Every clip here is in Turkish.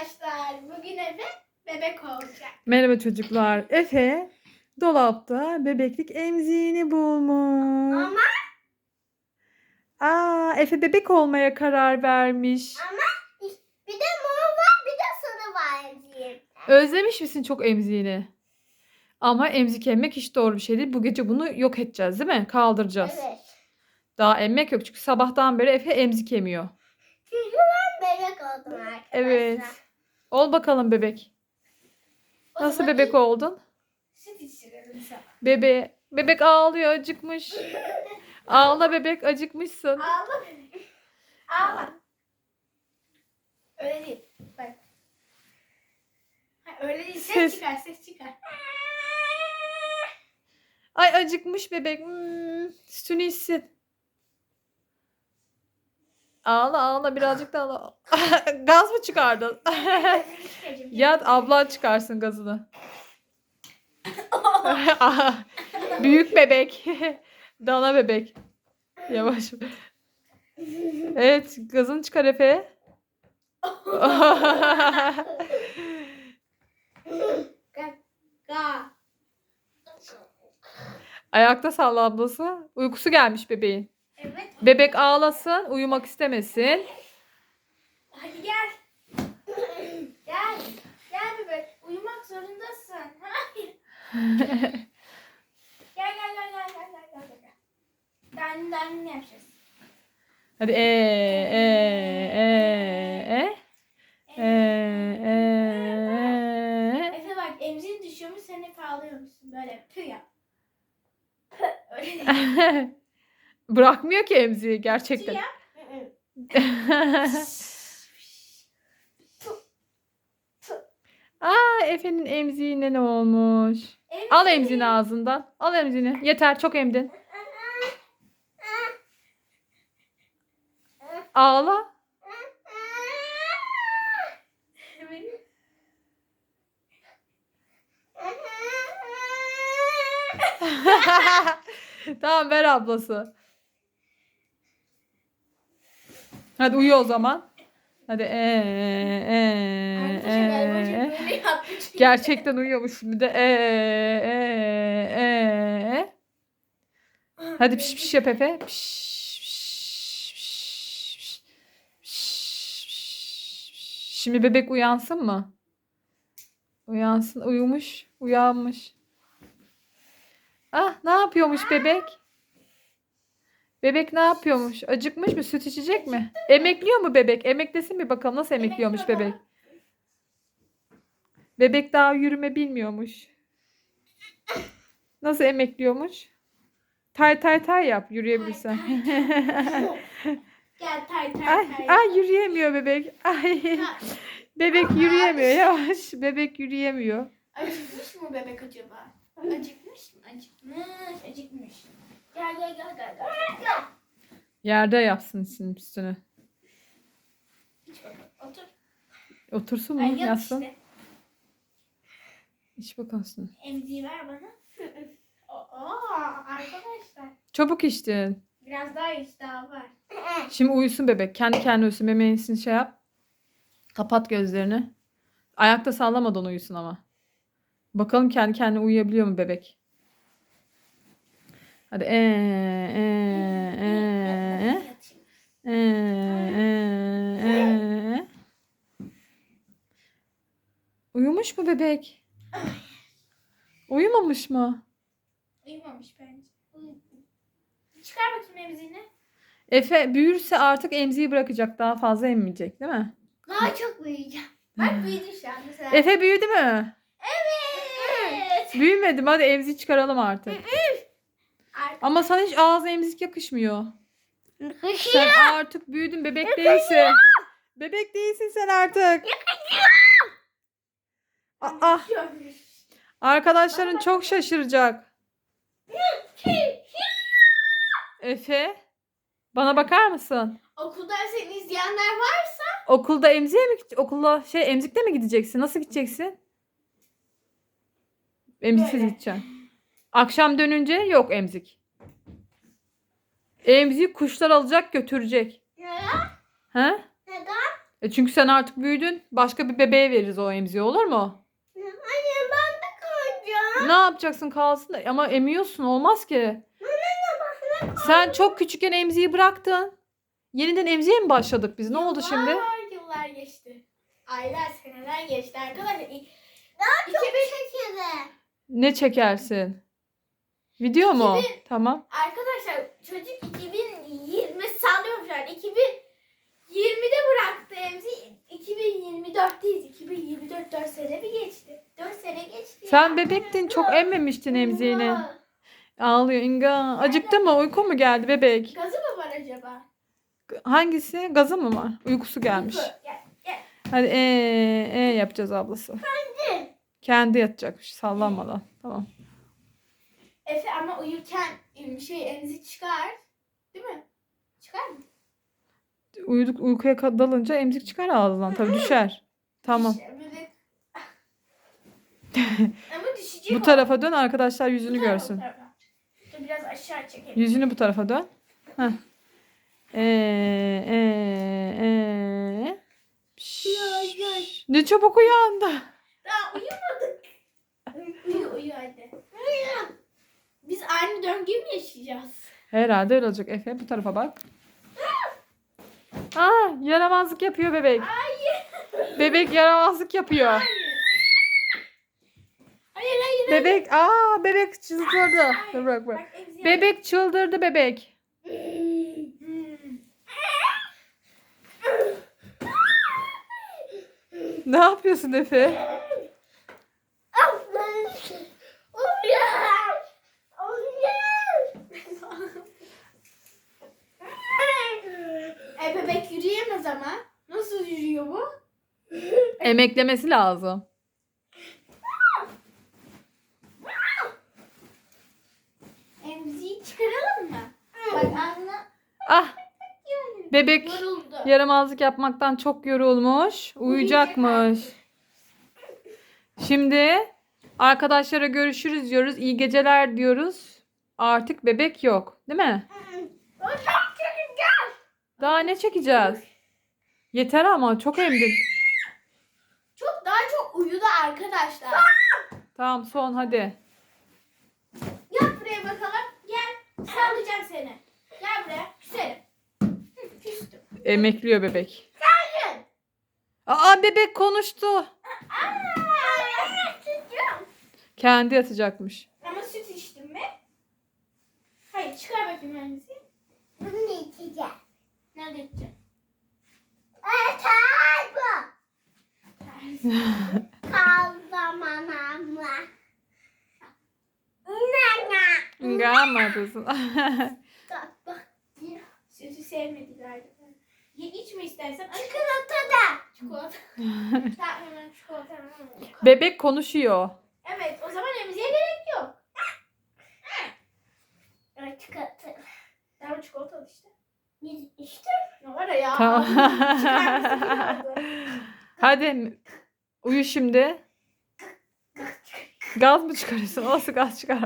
arkadaşlar. Bugün Efe bebek olacak. Merhaba çocuklar. Efe dolapta bebeklik emziğini bulmuş. Ama Aa, Efe bebek olmaya karar vermiş. bir de mor var bir de sarı var diyeyim. Özlemiş misin çok emziğini? Ama emzik emmek hiç doğru bir şey değil. Bu gece bunu yok edeceğiz değil mi? Kaldıracağız. Evet. Daha emmek yok çünkü sabahtan beri Efe emzik emiyor. Çünkü ben bebek oldum arkadaşlar. Evet. Ol bakalım bebek. O Nasıl zaman bebek oldun? Süt içirelim sabah. Bebe bebek ağlıyor, acıkmış. Ağla bebek, acıkmışsın. Ağla bebek. Ağla. Öyle değil. Bak. Ha, öyle değil. Ses, Ses. çıkar ses çıkar. Ay acıkmış bebek. Hmm, sütünü içsin. Ağla ağla birazcık da ağla. Gaz mı çıkardın? Yat ablan çıkarsın gazını. Büyük bebek. Dana bebek. Yavaş. Evet gazını çıkar Efe. Ayakta salla ablası. Uykusu gelmiş bebeğin. Evet. Bebek ağlasın, uyumak istemesin. Hadi gel. gel. Gel bebek. Uyumak zorundasın. Hayır. Gel gel gel gel gel gel gel. gel. Ben ben ne yapacağız? Hadi e e e e e e Efe bak emziğin düşüyormuş sen hep ağlıyormuşsun. Böyle pü yap. Öyle değil. Bırakmıyor ki emziği gerçekten. Aa Efe'nin emziğine ne olmuş? Al emziğini ağzından. Al emziğini. Yeter çok emdin. Ağla. tamam ver ablası. Hadi uyu o zaman. Hadi e e Arkadaşlar galiba e çok böyle yapmış. Gerçekten uyuyormuş şimdi de e e e e. Hadi piş piş yap Efe. Piş. Şimdi bebek uyansın mı? Uyansın. Uyumuş. Uyanmış. Ah ne yapıyormuş bebek? Bebek ne yapıyormuş? Acıkmış mı? Süt içecek mi? Emekliyor mu bebek? Emeklesin bir bakalım nasıl emekliyormuş Emekliyor bebek. Bebek daha yürüme bilmiyormuş. Nasıl emekliyormuş? Tay tay tay yap yürüyebilirsen. Gel tay tay ay, tay. ay yürüyemiyor bebek. Ay. Bebek yürüyemiyor yavaş. Bebek yürüyemiyor. Acıkmış mı bebek acaba? Acıkmış mı? Acıkmış, acıkmış. Gel gel gel gel gel. Yerde yapsın üstüne. Hiç bakalım. Otur. Otursun mu? Ay yat Yatsın. işte. İç bakalım. Emziği ver bana. Oo arkadaşlar. Çabuk içtin. Biraz daha iç daha var. Şimdi uyusun bebek. Kendi kendine uyusun. Memesini şey yap. Kapat gözlerini. Ayakta sallamadan uyusun ama. Bakalım kendi kendine uyuyabiliyor mu bebek? Hadi e e e e e e e. Uyumuş mu bebek? Uyumamış mı? Uyumamış bence. Çıkar bakayım emziğini. Efe büyürse artık emziği bırakacak. Daha fazla emmeyecek değil mi? Daha çok uyuyacağım. Bak büyüdü şu an mesela. Efe büyüdü mü? Evet. Büyümedim. Hadi emziği çıkaralım artık. Ama sana hiç ağza emzik yakışmıyor. Sen artık büyüdün. Bebek değilsin. Bebek değilsin sen artık. Aa, arkadaşların çok şaşıracak. Efe, bana bakar mısın? Okulda seni izleyenler varsa Okulda emziğe mi? Okulda şey emzikte mi gideceksin? Nasıl gideceksin? Emziksiz Böyle. gideceksin. Akşam dönünce yok emzik. Emziği kuşlar alacak götürecek. neden? Ha? Neden? E çünkü sen artık büyüdün. Başka bir bebeğe veririz o emziği olur mu? Anne ben de kalacağım. Ne yapacaksın kalsın da ama emiyorsun olmaz ki. Sen çok küçükken emziği bıraktın. Yeniden emziğe mi başladık biz? Ne oldu şimdi? Yıllar geçti. Aylar seneler geçti arkadaşlar. Daha çok şekeri. Ne çekersin? Video mu? İki Tamam. Arkadaşlar çocuk 2020 sallıyorum şu an. 2020'de bıraktı emzi. 2024'teyiz. 2024 4 sene mi geçti? 4 sene geçti. Sen bebektin çok emmemiştin emziğini. Ağlıyor Inga. Acıktı mı? Uyku mu geldi bebek? Gazı mı var acaba? Hangisi? Gazı mı var? Uykusu gelmiş. Uyku. Gel, gel. Hadi ee, ee yapacağız ablası. Kendi yatacakmış sallanmadan. Tamam. Efe ama uyurken şey emzi çıkar. Değil mi? Çıkar mı? Uyuduk uykuya dalınca emzik çıkar ağzından tabii düşer. Tamam. İşte böyle- ama düşecek Bu o. tarafa dön arkadaşlar yüzünü Bu tarafa, görsün. bu tarafa. Dur biraz aşağı çekelim. Yüzünü bu tarafa dön. Heh. Ee, ee, ee. Şşş. Ne çabuk uyandı. Daha uyumadık. Uyu uyu hadi. Biz aynı döngüyü mü yaşayacağız? Herhalde öyle olacak. Efe bu tarafa bak. Aa, yaramazlık yapıyor bebek. Hayır. Bebek yaramazlık yapıyor. Hayır. Hayır. Bebek, aa bebek çıldırdı. Dur bırak bırak. Bak, Bebek çıldırdı bebek. Ne yapıyorsun Efe? Yürüyemez ama. Nasıl yürüyor bu? Emeklemesi lazım. Emziği çıkaralım mı? Bak anla. Ah bebek Yoruldu. yaramazlık yapmaktan çok yorulmuş. Uyuyacakmış. Şimdi arkadaşlara görüşürüz diyoruz. İyi geceler diyoruz. Artık bebek yok. Değil mi? Daha ne çekeceğiz? Yeter ama çok emdin. Çok daha çok uyudu arkadaşlar. Tamam son hadi. Gel buraya bakalım. Gel. Sallayacağım seni. Gel buraya. Küserim. Hı, Küstüm. Emekliyor bebek. Hayır. Aa bebek konuştu. Aa, çocuğum. Kendi yatacakmış. Ama süt içtim mi? Hayır çıkar bakayım elinizi. Nerede içeceğim? Yeter bu. Kaldamanamla. Nana. Gel yapıyorsun? Bak bak. Sütü sevmediler. Ye içme istersen. Çikolata da. Çikolata. tamam hemen çikolata. hemen. bebek konuşuyor. Evet o zaman emziğe gerek yok. Evet çikolata. Tamam çikolata al işte. İşte. Ne var ya? Tamam. Hadi uyu şimdi. Gaz mı çıkarıyorsun? Nasıl gaz çıkar?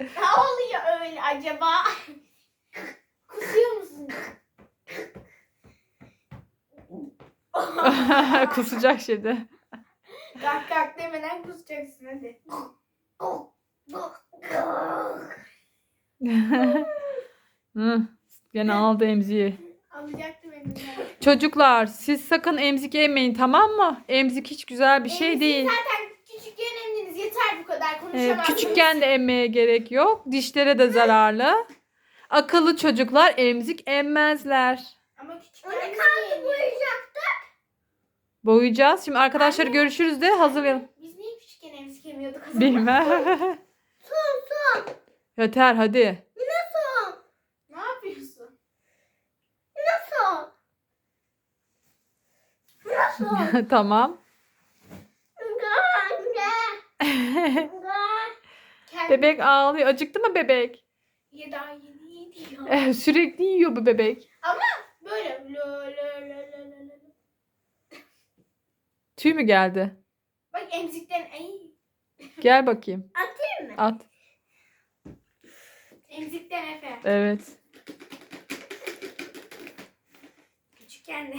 Ne oluyor öyle acaba? Kusuyor musun? Kusacak şimdi. kalk kalk demeden kusacaksın hadi. Hı, Gene aldı emziği. Çocuklar siz sakın emzik yemeyin tamam mı? Emzik hiç güzel bir şey değil. Zaten küçükken emdiniz yeter bu kadar Ee, konuşamazsınız. küçükken de emmeye gerek yok. Dişlere de zararlı. Akıllı çocuklar emzik emmezler. Ama küçükken Onu kaldı boyayacaktı. Boyayacağız. Şimdi arkadaşlar Anne. görüşürüz de hazırlayalım. Biz niye küçükken emzik emiyorduk? o zaman? Bilmem. Son son. Yeter hadi. Son. Ne yapıyorsun? Nasıl? Nasıl? tamam. bebek ağlıyor. Acıktı mı bebek? Ya daha yeni yedi ya. Eh, Sürekli yiyor bu bebek. Böyle lo lo lo lo lo lo. Tüy mü geldi? Bak emzikten ay. Gel bakayım. Atayım mı? At. Emzikten Efe. Evet. Küçük Kendi.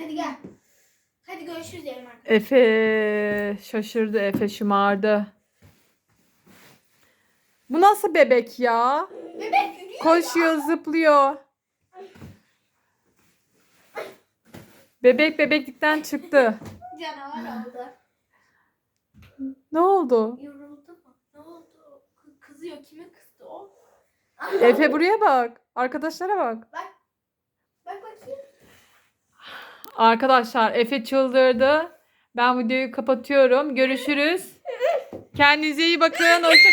Hadi gel. Hadi görüşürüz diyelim arkadaşlar. Efe şaşırdı. Efe şımardı. Bu nasıl bebek ya? Bebek yürüyor. Koşuyor, zıplıyor. Bebek bebeklikten çıktı. Canavar oldu. Ne oldu? Yoruldu mu? Ne oldu? Kı- Kızıyor. Kime kızdı o? Efe buraya bak. Arkadaşlara bak. Bak. Bak bakayım. Arkadaşlar Efe çıldırdı. Ben videoyu kapatıyorum. Görüşürüz. Kendinize iyi bakın. Hoşça